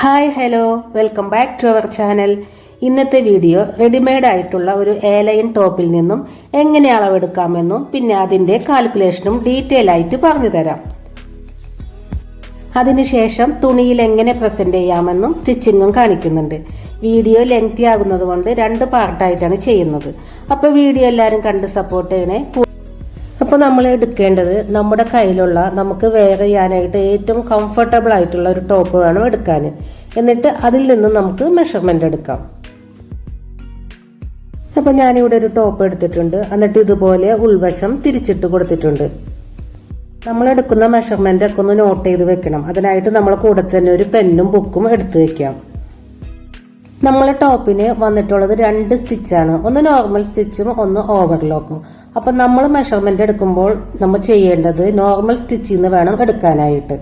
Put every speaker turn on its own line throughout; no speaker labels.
Hi hello welcome back to our channel ഇന്നത്തെ video readymade ആയിട്ടുള്ള ഒരു ഏലയൻ ടോപ്പിൽ നിന്നും എങ്ങനെ അളവെടുക്കാമെന്നും പിന്നെ അതിന്റെ കാൽക്കുലേഷനും ഡീറ്റെയിൽ ആയിട്ട് പറഞ്ഞു തരാം. അതിനുശേഷം തുണിയിൽ എങ്ങനെ പ്രസന്റ് ചെയ്യാമെന്നും സ്റ്റിച്ചിങ്ങും കാണിക്കുന്നുണ്ട്. വീഡിയോ ലെങ്തി ആകുന്നത് കൊണ്ട് രണ്ട് പാർട്ടായിട്ടാണ് ചെയ്യുന്നത്. അപ്പോൾ വീഡിയോ എല്ലാവരും കണ്ട് സപ്പോർട്ട് ചെയ്യണേ. അപ്പോൾ നമ്മൾ എടുക്കേണ്ടത് നമ്മുടെ കയ്യിലുള്ള നമുക്ക് വെയർ ചെയ്യാനായിട്ട് ഏറ്റവും കംഫർട്ടബിൾ ആയിട്ടുള്ള ഒരു ടോപ്പ് വേണം എടുക്കാൻ. എന്നിട്ട് അതിൽ നിന്ന് നമുക്ക് മെഷർമെന്റ് എടുക്കാം. അപ്പോൾ ഞാനിവിടെ ഒരു ടോപ്പ് എടുത്തിട്ടുണ്ട്. എന്നിട്ട് ഇതുപോലെ ഉൾവശം തിരിച്ചിട്ട് കൊടുത്തിട്ടുണ്ട്. നമ്മൾ എടുക്കുന്ന മെഷർമെന്റ് ഒക്കെ ഒന്ന് നോട്ട് ചെയ്ത് വെക്കണം. അതിനായിട്ട് നമ്മൾ കൂടെ തന്നെ ഒരു പെന്നും ബുക്കും എടുത്ത് വെക്കാം. നമ്മളെ ടോപ്പിന് വന്നിട്ടുള്ളത് രണ്ട് സ്റ്റിച്ചാണ് ഒന്ന് നോർമൽ സ്റ്റിച്ചും ഒന്ന് ഓവർലോക്കും അപ്പം നമ്മൾ മെഷർമെന്റ് എടുക്കുമ്പോൾ നമ്മൾ ചെയ്യേണ്ടത് നോർമൽ സ്റ്റിച്ചിൽ നിന്ന് വേണം എടുക്കാനായിട്ട്.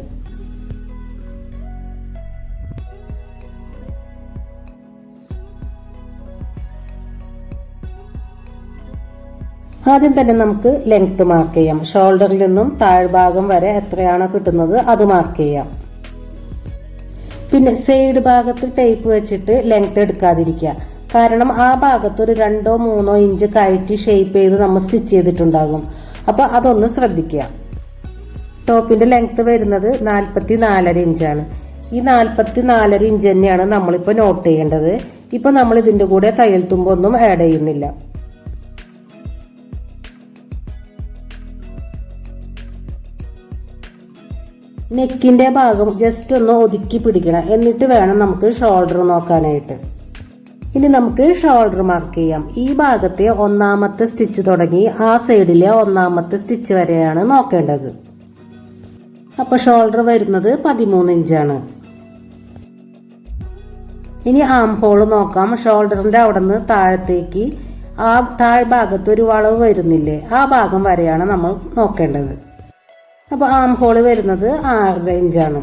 ആദ്യം തന്നെ നമുക്ക് ലെങ്ത് മാർക്ക് ചെയ്യാം. ഷോൾഡറിൽ നിന്നും താഴ്ഭാഗം വരെ എത്രയാണോ കിട്ടുന്നത് അത് മാർക്ക് ചെയ്യാം. പിന്നെ സൈഡ് ഭാഗത്ത് ടേപ്പ് വെച്ചിട്ട് ലെങ്ത് എടുക്കാതിരിക്കുക. കാരണം ആ ഭാഗത്ത് ഒരു രണ്ടോ മൂന്നോ ഇഞ്ച് കയറ്റി ഷേപ്പ് ചെയ്ത് നമ്മൾ സ്റ്റിച്ച് ചെയ്തിട്ടുണ്ടാകും. അപ്പൊ അതൊന്ന് ശ്രദ്ധിക്കുക. ടോപ്പിന്റെ ലെങ്ത് വരുന്നത് നാൽപ്പത്തി നാലര ഇഞ്ചാണ് ഈ നാൽപ്പത്തി നാലര ഇഞ്ച് തന്നെയാണ് നമ്മളിപ്പോൾ നോട്ട് ചെയ്യേണ്ടത്. ഇപ്പൊ നമ്മൾ ഇതിന്റെ കൂടെ തയ്യൽ തുമ്പൊന്നും ആഡ് ചെയ്യുന്നില്ല. നെക്കിന്റെ ഭാഗം ജസ്റ്റ് ഒന്ന് ഒതുക്കി പിടിക്കണം. എന്നിട്ട് വേണം നമുക്ക് ഷോൾഡർ നോക്കാനായിട്ട്. ഇനി നമുക്ക് ഷോൾഡർ മാർക്ക് ചെയ്യാം. ഈ ഭാഗത്തെ ഒന്നാമത്തെ സ്റ്റിച്ച് തുടങ്ങി ആ സൈഡിലെ ഒന്നാമത്തെ സ്റ്റിച്ച് വരെയാണ് നോക്കേണ്ടത്. അപ്പൊ ഷോൾഡർ വരുന്നത് പതിമൂന്ന് ഇഞ്ചാണ്. ഇനി ആം ഹോൾ നോക്കാം. ഷോൾഡറിന്റെ അവിടെ നിന്ന് താഴത്തേക്ക് ആ താഴ്ഭാഗത്ത് ഒരു വളവ് വരുന്നില്ലേ ആ ഭാഗം വരെയാണ് നമ്മൾ നോക്കേണ്ടത്. അപ്പോൾ ആം ഹോൾ വരുന്നത് ആറര ഇഞ്ചാണ്.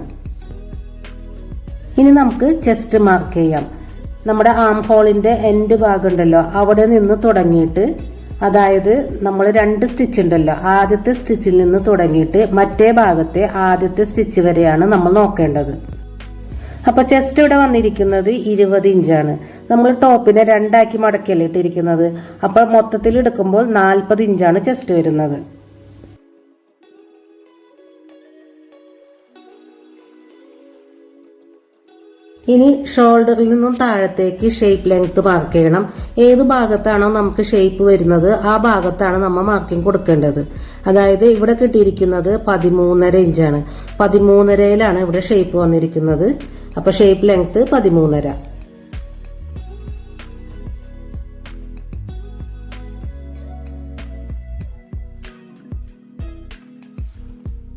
ഇനി നമുക്ക് ചെസ്റ്റ് മാർക്ക് ചെയ്യാം. നമ്മുടെ ആം ഹോളിന്റെ എൻഡ് ഭാഗം ഉണ്ടല്ലോ. അവിടെ നിന്ന് തുടങ്ങിയിട്ട് അതായത് നമ്മൾ രണ്ട് സ്റ്റിച്ച് ഉണ്ടല്ലോ. ആദ്യത്തെ സ്റ്റിച്ചിൽ നിന്ന് തുടങ്ങിയിട്ട് മറ്റേ ഭാഗത്തെ ആദ്യത്തെ സ്റ്റിച്ച് വരെയാണ് നമ്മൾ നോക്കേണ്ടത്. അപ്പൊ ചെസ്റ്റ് ഇവിടെ വന്നിരിക്കുന്നത് ഇരുപത് ഇഞ്ചാണ് നമ്മൾ ടോപ്പിനെ രണ്ടാക്കി മടക്കിയല്ലേ ഇട്ടിരിക്കുന്നത്? അപ്പൊ മൊത്തത്തിൽ എടുക്കുമ്പോൾ നാൽപ്പത് ഇഞ്ചാണ് ചെസ്റ്റ് വരുന്നത്. ഇനി ഷോൾഡറിൽ നിന്നും താഴത്തേക്ക് ഷേപ്പ് ലെങ്ത് മാർക്ക് ചെയ്യണം. ഏത് ഭാഗത്താണോ നമുക്ക് ഷേപ്പ് വരുന്നത് ആ ഭാഗത്താണ് നമ്മൾ മാർക്കിംഗ് കൊടുക്കേണ്ടത്. അതായത് ഇവിടെ കിട്ടിയിരിക്കുന്നത് പതിമൂന്നര ഇഞ്ചാണ് പതിമൂന്നരയിലാണ് ഇവിടെ ഷേപ്പ് വന്നിരിക്കുന്നത്. അപ്പൊ ഷേപ്പ് ലെങ്ത് പതിമൂന്നര.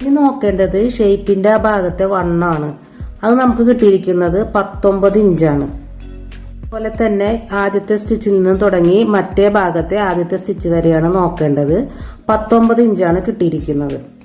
ഇനി നോക്കേണ്ടത് ഷേപ്പിന്റെ ആ ഭാഗത്തെ വണ്ണാണ്. അത് നമുക്ക് കിട്ടിയിരിക്കുന്നത് പത്തൊമ്പത് ഇഞ്ചാണ്. അതുപോലെ തന്നെ ആദ്യത്തെ സ്റ്റിച്ചിൽ നിന്ന് തുടങ്ങി മറ്റേ ഭാഗത്തെ ആദ്യത്തെ സ്റ്റിച്ച് വരെയാണ് നോക്കേണ്ടത്. പത്തൊമ്പത് ഇഞ്ചാണ് കിട്ടിയിരിക്കുന്നത്.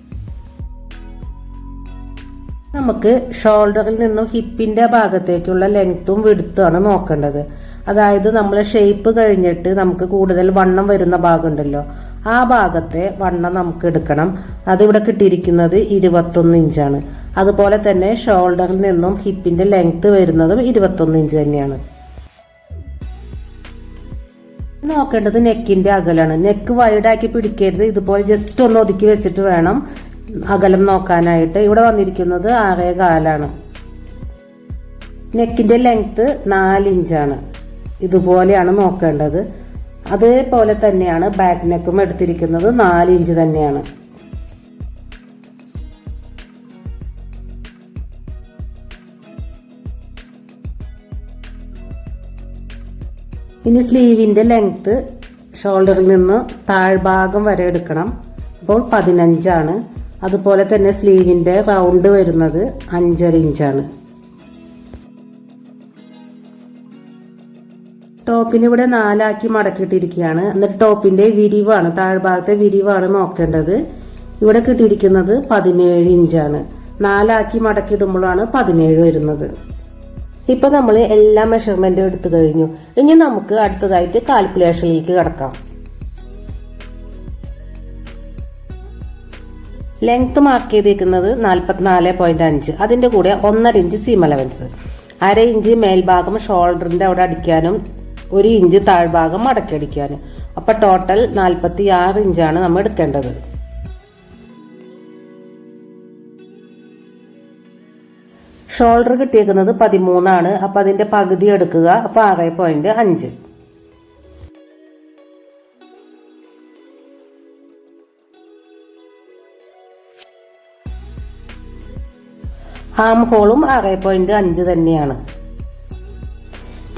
നമുക്ക് ഷോൾഡറിൽ നിന്നും ഹിപ്പിന്റെ ഭാഗത്തേക്കുള്ള ലെങ്ത്തും വിടുത്തുമാണ് നോക്കേണ്ടത്. അതായത് നമ്മൾ ഷേപ്പ് കഴിഞ്ഞിട്ട് നമുക്ക് കൂടുതൽ വണ്ണം വരുന്ന ഭാഗമുണ്ടല്ലോ. ആ ഭാഗത്തെ വണ്ണം നമുക്ക് എടുക്കണം. അതിവിടെ കിട്ടിയിരിക്കുന്നത് ഇരുപത്തൊന്ന് ഇഞ്ചാണ്. അതുപോലെ തന്നെ ഷോൾഡറിൽ നിന്നും ഹിപ്പിന്റെ ലെങ്ത് വരുന്നതും ഇരുപത്തൊന്ന് ഇഞ്ച് തന്നെയാണ്. നോക്കേണ്ടത് നെക്കിന്റെ അകലാണ്. നെക്ക് വൈഡാക്കി പിടിക്കരുത്. ഇതുപോലെ ജസ്റ്റ് ഒന്ന് ഒതുക്കി വെച്ചിട്ട് വേണം അകലം നോക്കാനായിട്ട്. ഇവിടെ വന്നിരിക്കുന്നത് ആറേ കാലാണ്. ലെങ്ത് നാല് ഇഞ്ചാണ്. ഇതുപോലെയാണ് നോക്കേണ്ടത്. അതേപോലെ തന്നെയാണ് ബാക്ക് നെക്കും എടുത്തിരിക്കുന്നത്. നാല് ഇഞ്ച് തന്നെയാണ്. ഇനി സ്ലീവിന്റെ ലെങ്ത് ഷോൾഡറിൽ നിന്ന് താഴ്ഭാഗം വരെ എടുക്കണം. അപ്പോൾ പതിനഞ്ചാണ്. അതുപോലെ തന്നെ സ്ലീവിന്റെ റൗണ്ട് വരുന്നത് അഞ്ചര ഇഞ്ചാണ് ടോപ്പിന് ഇവിടെ നാലാക്കി മടക്കിയിട്ടിരിക്കുകയാണ്. എന്നിട്ട് ടോപ്പിന്റെ വിരിവാണ് താഴ്ഭാഗത്തെ വിരിവാണ് നോക്കേണ്ടത്. ഇവിടെ കിട്ടിയിരിക്കുന്നത് പതിനേഴ് ഇഞ്ചാണ്. നാലാക്കി മടക്കിയിടുമ്പോഴാണ് പതിനേഴ് വരുന്നത്. ഇപ്പൊ നമ്മൾ എല്ലാ മെഷർമെന്റും എടുത്തു കഴിഞ്ഞു. ഇനി നമുക്ക് അടുത്തതായിട്ട് കാൽക്കുലേഷനിലേക്ക് കിടക്കാം. ലെങ്ത് മാർക്ക് ചെയ്തിരിക്കുന്നത് നാൽപ്പത്തിനാല് പോയിന്റ് അഞ്ച്. അതിന്റെ കൂടെ ഒന്നര ഇഞ്ച് സീം അലവൻസ് അര ഇഞ്ച് മേൽഭാഗം ഷോൾഡറിന്റെ അവിടെ അടിക്കാനും ഒരു ഇഞ്ച് താഴ്ഭാഗം മടക്കി അപ്പോൾ അപ്പൊ ടോട്ടൽ നാൽപ്പത്തി ആറ് ഇഞ്ചാണ് നമ്മൾ എടുക്കേണ്ടത്. ഷോൾഡർ കിട്ടിയേക്കുന്നത് പതിമൂന്നാണ്. അപ്പം അതിന്റെ പകുതി എടുക്കുക. അപ്പോൾ ആറ് പോയിന്റ് അഞ്ച്. ആം ഹോളും ആറ് പോയിന്റ് അഞ്ച് തന്നെയാണ്.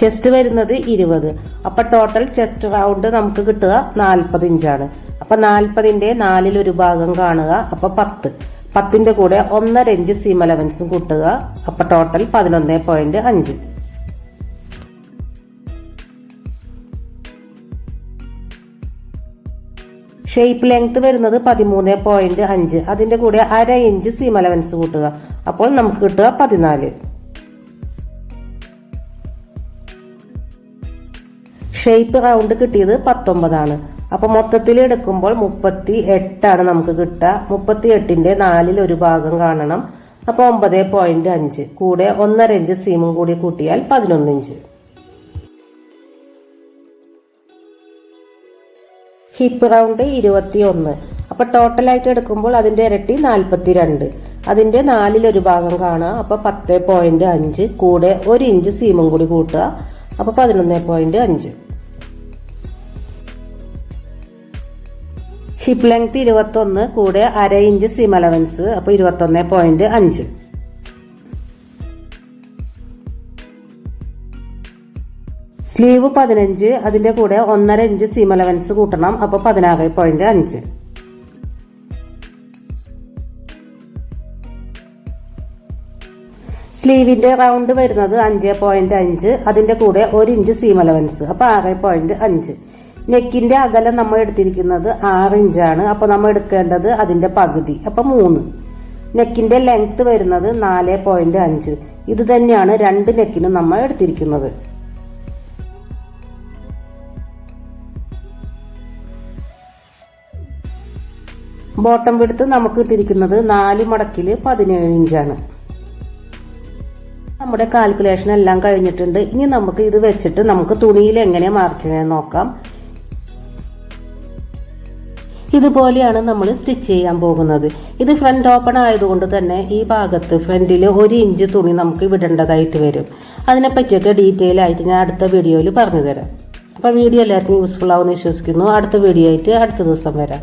ചെസ്റ്റ് വരുന്നത് ഇരുപത്. അപ്പൊ ടോട്ടൽ ചെസ്റ്റ് റൗണ്ട് നമുക്ക് കിട്ടുക നാൽപ്പത് ഇഞ്ചാണ്. അപ്പൊ നാൽപ്പതിന്റെ നാലിൽ ഒരു ഭാഗം കാണുക. അപ്പൊ പത്ത്. പത്തിന്റെ കൂടെ ഒന്നര ഇഞ്ച് സീം അലവൻസും കൂട്ടുക. അപ്പൊ ടോട്ടൽ പതിനൊന്ന് പോയിന്റ് അഞ്ച്. ഷേപ്പ് ലെങ്ത് വരുന്നത് പതിമൂന്ന് പോയിന്റ് അഞ്ച്. അതിന്റെ കൂടെ അര ഇഞ്ച് സീം അലവൻസ് കൂട്ടുക. അപ്പോൾ നമുക്ക് കിട്ടുക പതിനാല്. ഷേപ്പ് റൗണ്ട് കിട്ടിയത് പത്തൊമ്പതാണ്. അപ്പൊ മൊത്തത്തിൽ എടുക്കുമ്പോൾ മുപ്പത്തി എട്ടാണ് നമുക്ക് കിട്ടുക. മുപ്പത്തി എട്ടിന്റെ നാലിൽ ഒരു ഭാഗം കാണണം. അപ്പൊ ഒമ്പത് പോയിന്റ് അഞ്ച്. കൂടെ ഒന്നര ഇഞ്ച് സീമും കൂടി കൂട്ടിയാൽ പതിനൊന്ന് ഇഞ്ച് ഹിപ്പ് റൗണ്ട് ഇരുപത്തി ഒന്ന് അപ്പൊ ടോട്ടലായിട്ട് എടുക്കുമ്പോൾ അതിന്റെ ഇരട്ടി നാൽപ്പത്തി രണ്ട് അതിന്റെ നാലിൽ ഒരു ഭാഗം കാണുക. അപ്പൊ പത്ത് പോയിന്റ് അഞ്ച്. കൂടെ ഒരു ഇഞ്ച് സീമും കൂടി കൂട്ടുക. അപ്പൊ പതിനൊന്ന് പോയിന്റ് അഞ്ച്. ഹിപ്പ് ലെങ്ത് ഇരുപത്തൊന്ന് കൂടെ അര ഇഞ്ച് സീം അലവൻസ് അപ്പോൾ ഇരുപത്തൊന്ന് പോയിന്റ് അഞ്ച്. സ്ലീവ് പതിനഞ്ച് അതിന്റെ കൂടെ ഒന്നര ഇഞ്ച് സീം അലവൻസ് കൂട്ടണം അപ്പോൾ പതിനാറ് പോയിന്റ് അഞ്ച്. സ്ലീവിന്റെ റൗണ്ട് വരുന്നത് അഞ്ച് പോയിന്റ് അഞ്ച് അതിന്റെ കൂടെ ഒരു ഇഞ്ച് സീം അലവൻസ് അപ്പോൾ ആറ് പോയിന്റ് അഞ്ച്. നെക്കിന്റെ അകലം നമ്മൾ എടുത്തിരിക്കുന്നത് ആറ് ഇഞ്ചാണ്. അപ്പൊ നമ്മൾ എടുക്കേണ്ടത് അതിന്റെ പകുതി. അപ്പൊ മൂന്ന്. നെക്കിന്റെ ലെങ്ത്ത് വരുന്നത് നാല് പോയിന്റ് അഞ്ച്. ഇത് തന്നെയാണ് രണ്ട് നെക്കിനും നമ്മൾ എടുത്തിരിക്കുന്നത്. ബോട്ടം വിടുത്ത് നമുക്ക് ഇട്ടിരിക്കുന്നത് നാല് മടക്കിൽ പതിനേഴ് ഇഞ്ചാണ്. നമ്മുടെ കാൽക്കുലേഷൻ എല്ലാം കഴിഞ്ഞിട്ടുണ്ട്. ഇനി നമുക്ക് ഇത് വെച്ചിട്ട് നമുക്ക് തുണിയിൽ എങ്ങനെ മാർക്ക് ചെയ്യണമെന്ന് നോക്കാം. ഇതുപോലെയാണ് നമ്മൾ സ്റ്റിച്ച് ചെയ്യാൻ പോകുന്നത്. ഇത് ഫ്രണ്ട് ഓപ്പൺ ആയതുകൊണ്ട് തന്നെ ഈ ഭാഗത്ത് ഫ്രണ്ടിൽ ഒരു ഇഞ്ച് തുണി നമുക്ക് വിടേണ്ടതായിട്ട് വരും. അതിനെപ്പറ്റിയൊക്കെ ഡീറ്റെയിൽ ആയിട്ട് ഞാൻ അടുത്ത വീഡിയോയിൽ പറഞ്ഞു തരാം അപ്പോൾ വീഡിയോ എല്ലാവർക്കും യൂസ്ഫുൾ ആവുമെന്ന് വിശ്വസിക്കുന്നു. അടുത്ത വീഡിയോ ആയിട്ട് അടുത്ത ദിവസം വരാം.